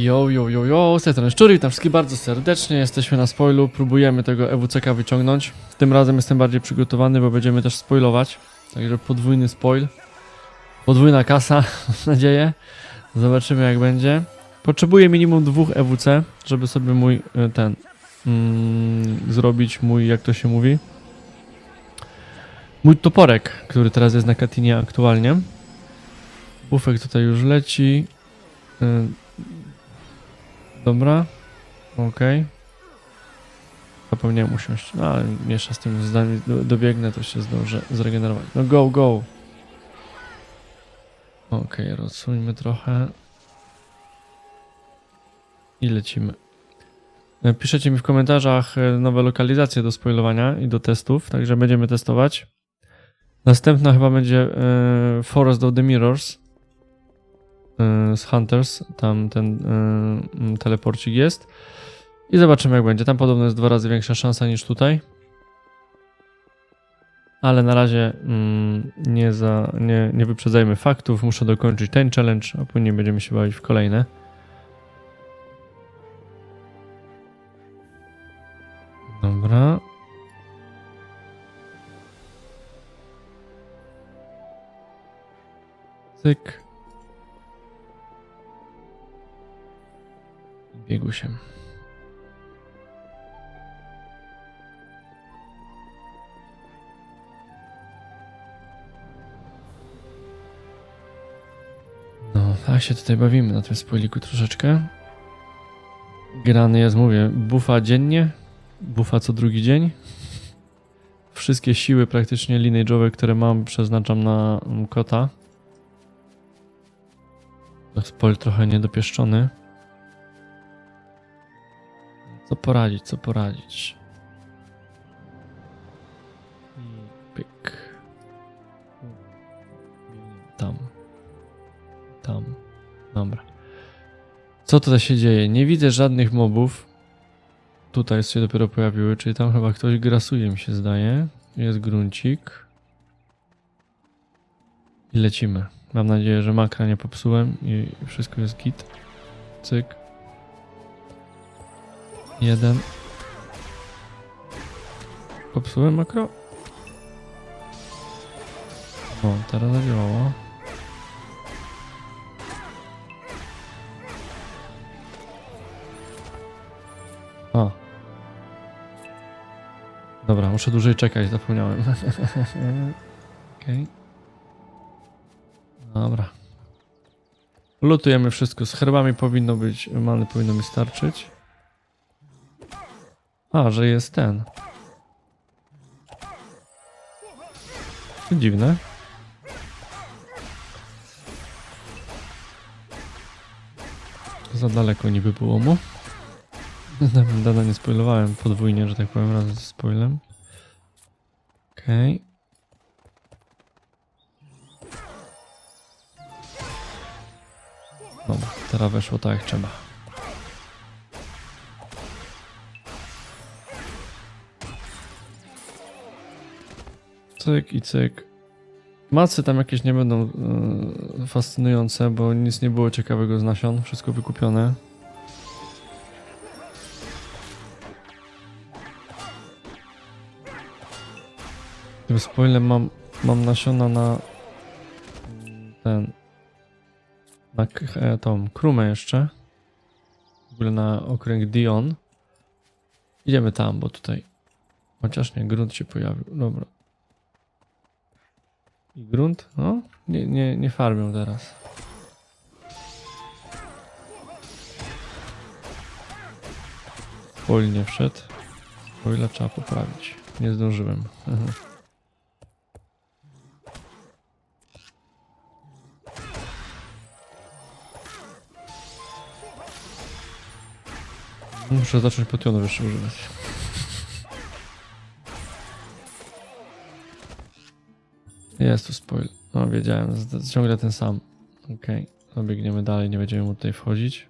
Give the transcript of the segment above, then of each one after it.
Jo, jo, jo, jo, z tej strony witam wszystkich bardzo serdecznie, jesteśmy na spoilu, próbujemy tego EWCK wyciągnąć. Tym razem jestem bardziej przygotowany, bo będziemy też spoilować, także podwójny spoil. Podwójna kasa, mam nadzieję. Zobaczymy jak będzie. Potrzebuję minimum dwóch EWC, żeby sobie mój, y, ten, mm, zrobić mój, jak to się mówi, mój toporek, który teraz jest na Katinie aktualnie. Bufek tutaj już leci. Dobra. Okej. Zapomniałem usiąść. No ale jeszcze z tym zdaniem do- dobiegnę, to się zdążę zregenerować. No go, go. Okej, rozsuńmy trochę. I lecimy. E, Piszecie mi w komentarzach e, nowe lokalizacje do spoilowania i do testów, także będziemy testować. Następna chyba będzie e, Forest of the Mirrors z Hunters. Tam ten e, mm, teleporcik jest. I zobaczymy jak będzie. Tam podobno jest dwa razy większa szansa niż tutaj. Ale na razie mm, nie, za, nie, nie wyprzedzajmy faktów. Muszę dokończyć ten challenge, a później będziemy się bawić w kolejne. Dobra. Cyk. Biegł się. No, tak się tutaj bawimy na tym spoiliku troszeczkę. Grany jest, mówię, bufa dziennie, bufa co drugi dzień. Wszystkie siły praktycznie lineage'owe, które mam, przeznaczam na mm, kota. Spoil trochę niedopieszczony. Co poradzić, co poradzić? Pyk. Tam. Tam. Dobra. Co tutaj się dzieje? Nie widzę żadnych mobów. Tutaj się dopiero pojawiły, czyli tam chyba ktoś grasuje mi się zdaje. Jest gruncik. I lecimy. Mam nadzieję, że makra nie popsułem i wszystko jest git. Cyk. Jeden. Popsułem makro? O, teraz zadziałało. A. Dobra, muszę dłużej czekać, zapomniałem. Okej. Dobra. Lutujemy wszystko. Z herbami powinno być, many powinno mi starczyć. A, że jest ten. To dziwne. Za daleko niby było mu. Dana nie spoilowałem podwójnie, że tak powiem, razem ze spoilem. Okej. Dobra, teraz weszło tak jak trzeba. Cyk i cyk. Macy tam jakieś nie będą e, fascynujące, bo nic nie było ciekawego z nasion. Wszystko wykupione. Tym spoilem mam, mam nasiona na ten na e, tą krumę jeszcze. W ogóle na okręg Dion. Idziemy tam, bo tutaj chociaż nie, grunt się pojawił. Dobra. I grunt? No, nie, nie, nie farmią teraz. Spoil nie wszedł. Spoila trzeba poprawić. Nie zdążyłem. Muszę zacząć potionów jeszcze używać. Jest tu spoil. No wiedziałem, z- ciągle ten sam. Okej, okay. biegniemy dalej, nie będziemy mu tutaj wchodzić.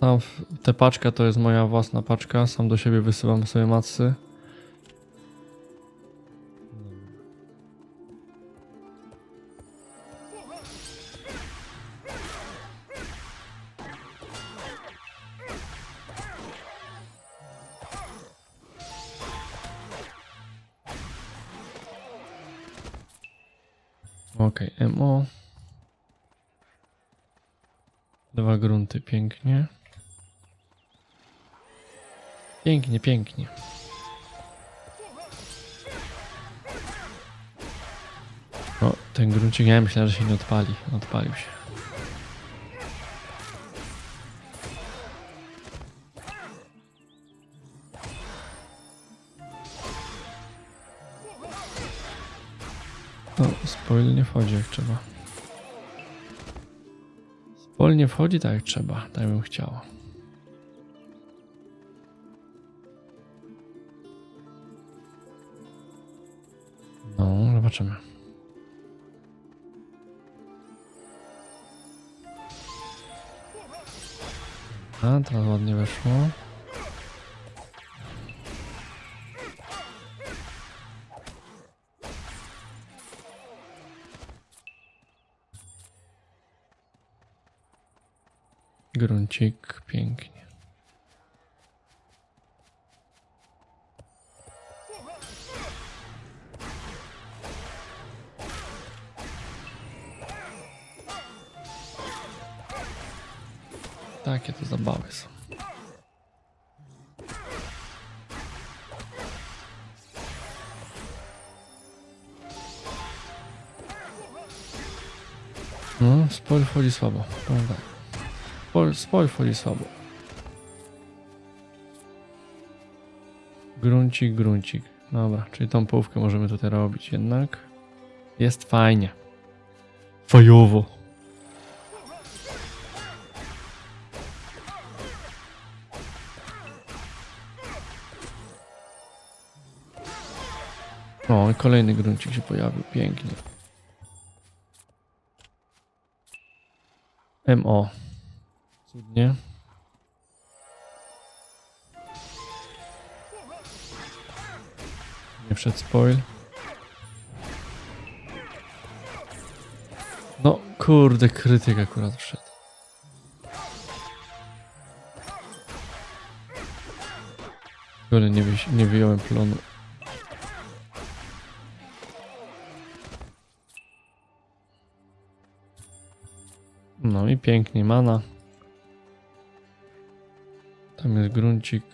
Tam w- te paczka to jest moja własna paczka, sam do siebie wysyłam sobie macy. Pięknie. Pięknie, pięknie. O, ten gruncik, ja myślałem, że się nie odpali. Odpalił się. No, spoil nie wchodzi jak trzeba. Spoil nie wchodzi tak jak trzeba, tak bym chciał. No, zobaczymy. A, teraz ładnie weszło. Gruncik, pięknie. Takie to zabawy są. No, spoil wchodzi słabo. Powiem tak. Spoil wchodzi słabo. Gruncik, gruncik. Dobra, czyli tą połówkę możemy tutaj robić jednak. Jest fajnie. Fajowo. O, kolejny gruncik się pojawił. Pięknie. MO. Cudnie. Nie wszedł spoil. No, kurde, krytyk akurat wszedł. Ale nie, wy, nie wyjąłem plonu. No i pięknie, mana. Tam jest gruncik.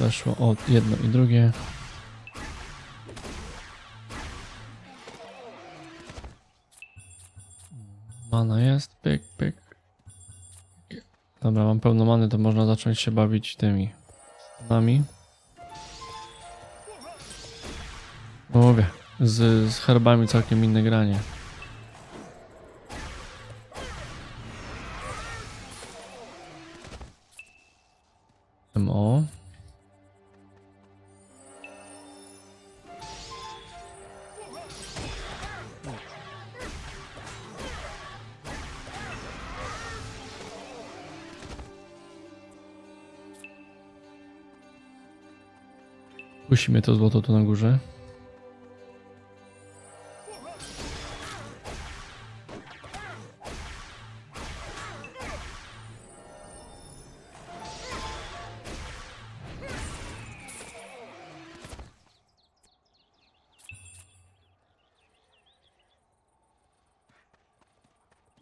Weszło od jedno i drugie. Mana jest, pyk, pyk. Dobra, mam pełno many, to można zacząć się bawić tymi nami. Mówię, z, z herbami całkiem inne granie. MO. Pusimy to złoto tu na górze.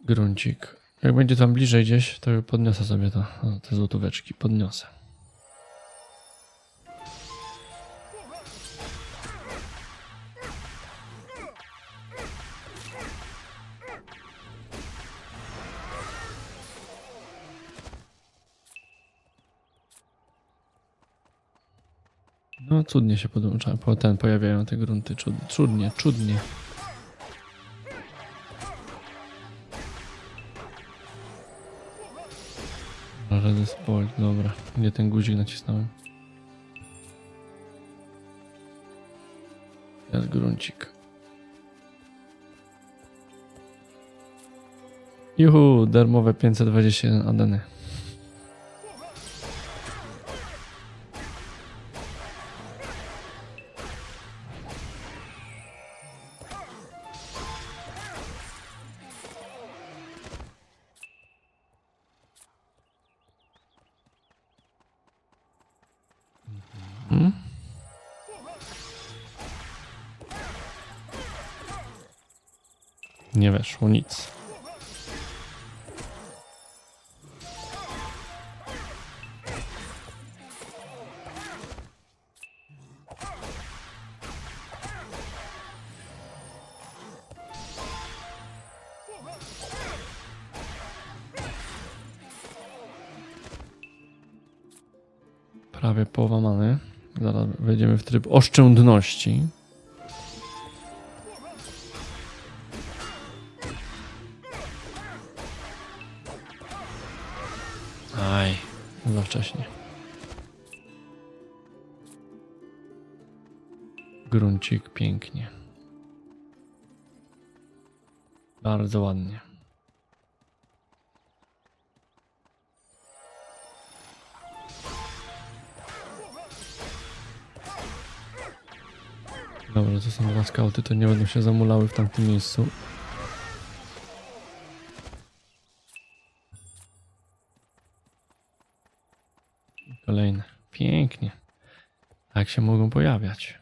Gruncik. Jak będzie tam bliżej gdzieś, to podniosę sobie to, te złotóweczki. Podniosę. Cudnie się podłącza, po ten pojawiają te grunty. Cud, cudnie, cudnie. Redy spoil, dobra. Gdzie ten guzik nacisnąłem? Jest gruncik. Juhu, darmowe 521 adeny. Weszło nic. Prawie połowa many. Zaraz wejdziemy w tryb oszczędności. Za wcześnie. Gruncik pięknie. Bardzo ładnie. Dobra, to są dwa skauty, to nie będą się zamulały w tamtym miejscu. Się mogą pojawiać.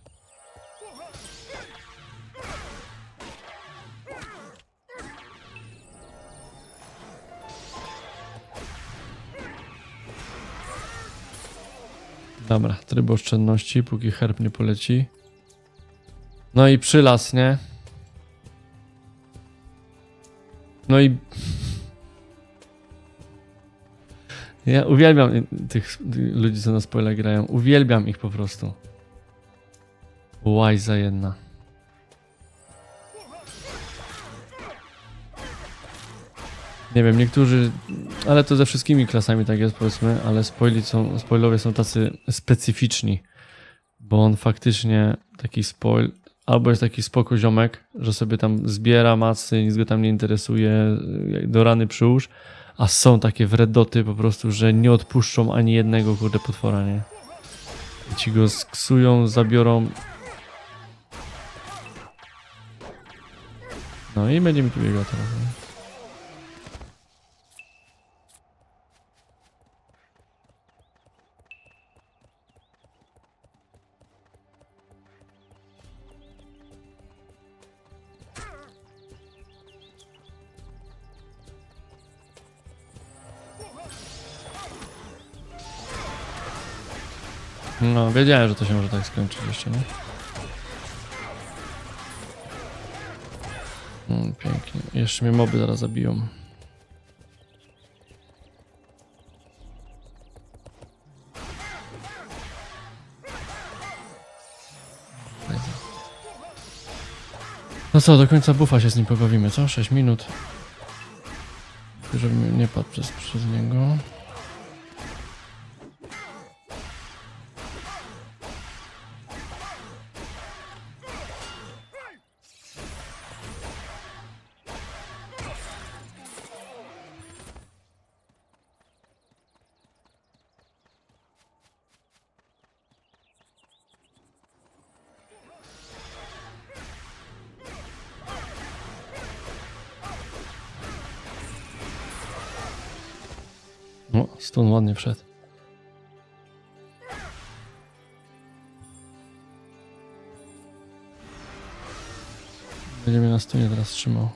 Dobra, tryb oszczędności, póki herb nie poleci. No i przylas, nie? No i... Ja uwielbiam tych, ludzi, co na spoiler grają. Uwielbiam ich po prostu. Łajza jedna. Nie wiem, niektórzy, ale to ze wszystkimi klasami tak jest powiedzmy, ale spoili są, spoilowie są tacy specyficzni, bo on faktycznie taki spoil, albo jest taki spoko ziomek, że sobie tam zbiera macy, nic go tam nie interesuje, do rany przyłóż, a są takie wredoty po prostu, że nie odpuszczą ani jednego kurde potwora, nie? Ci go sksują, zabiorą. No i będziemy tu biegał teraz. Nie? No, wiedziałem, że to się może tak skończyć jeszcze, nie? Mm, pięknie. Jeszcze mnie moby zaraz zabiją. No co, do końca bufa się z nim pobawimy, co? 6 minut. Żebym nie padł przez, przez niego. Stąd ładnie wszedł. Będzie mnie na stunie teraz trzymał.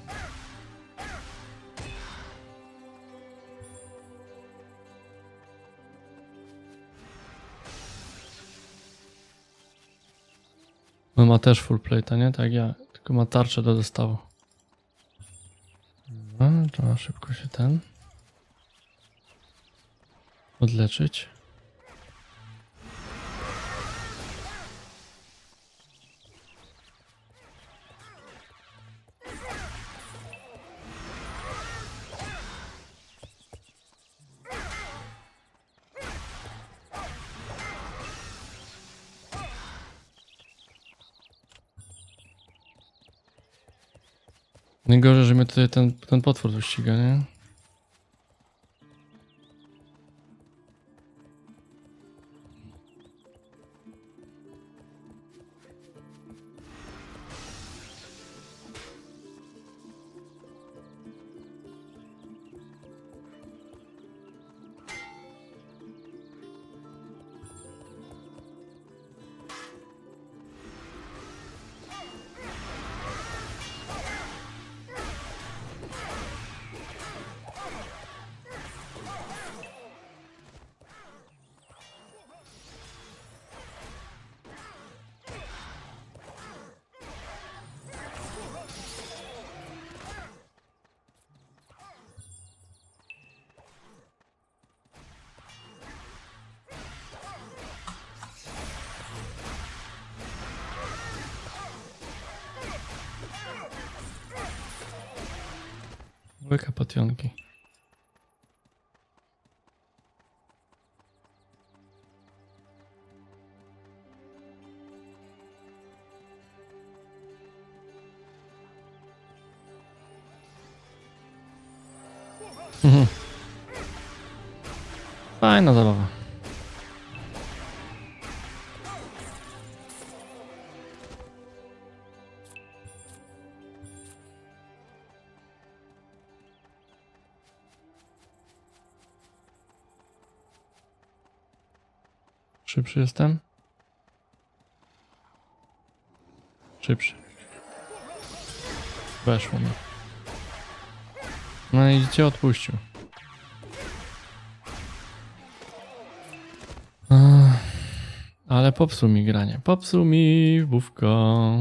On ma też full plate, nie? Tak ja. Tylko ma tarczę do zestawu. Dobra, trzeba szybko się ten Odleczyć. Najgorzej, że mnie tutaj ten, ten potwór tu ściga, nie? Łyka potionki. Mhm. Fajna zabawa. Szybszy jestem? Szybszy. Weszło mi. No i cię odpuścił. Ale popsuł mi granie. Popsuł mi wówko.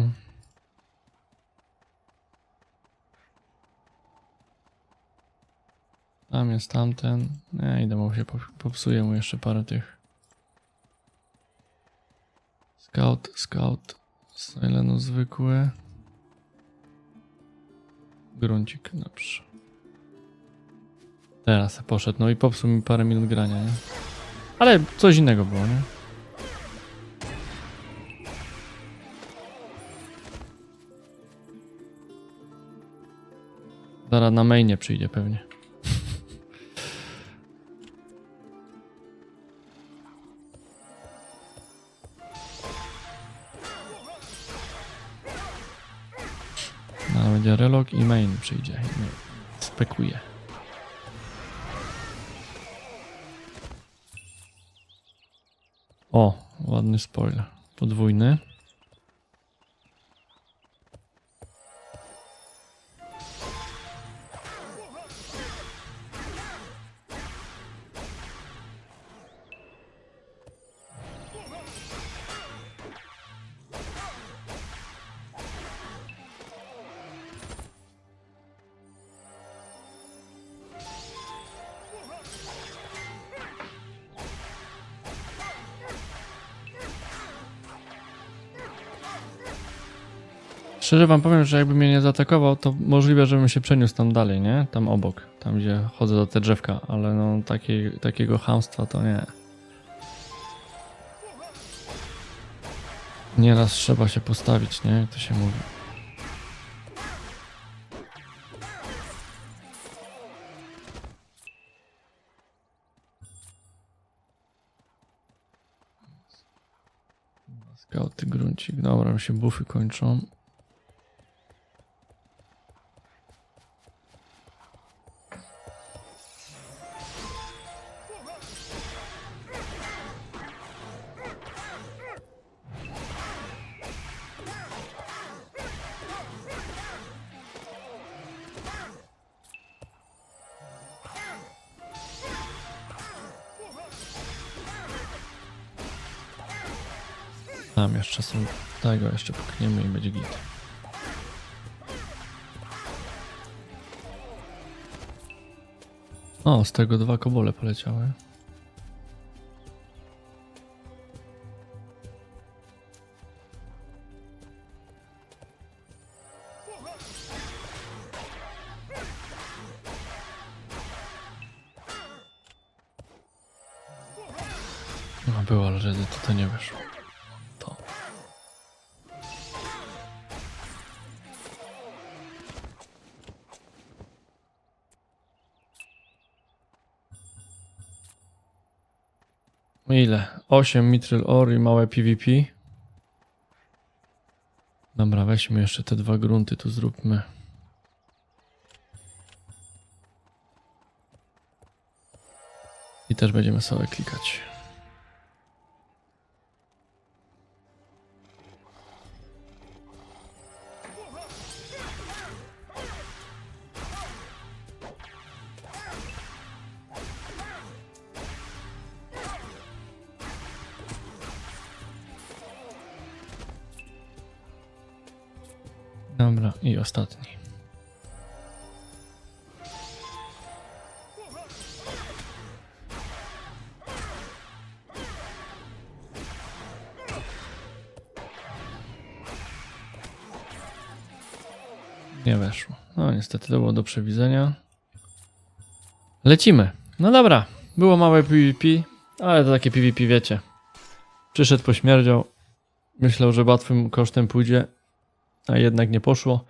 Tam jest tamten. Nie, idę mu się pop- popsuje mu jeszcze parę tych. Scout, scout. Sileno zwykły. Gruncik, dobrze. Teraz poszedł, no i popsuł mi parę minut grania, nie? Ale coś innego było, nie? Zaraz na mainie przyjdzie pewnie. Relog i main przyjdzie. i mnie Spekuje. O, ładny spoiler. Podwójny. Szczerze wam powiem, że jakby mnie nie zaatakował, to możliwe, żebym się przeniósł tam dalej, nie? Tam obok, tam gdzie chodzę do te drzewka, ale no takiego hamstwa to nie. Nieraz trzeba się postawić, nie? Jak to się mówi. Skauty, gruncik. Dobra, mi się bufy kończą. Tam jeszcze są. Tego jeszcze pukniemy i będzie git. O, z tego dwa kobole poleciały. Ile? 8 mitryl ore i małe PvP. Dobra, weźmy jeszcze te dwa grunty, tu zróbmy. I też będziemy sobie klikać. Dobra, i ostatni. Nie weszło. No niestety to było do przewidzenia. Lecimy. No dobra, było małe PvP, ale to takie PvP wiecie. Przyszedł pośmierdział. Myślał, że łatwym kosztem pójdzie, a jednak nie poszło.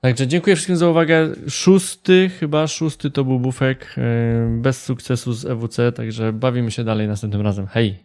Także dziękuję wszystkim za uwagę. Szósty, chyba szósty to był bufek. yy, Bez sukcesu z EWC, także bawimy się dalej następnym razem. Hej!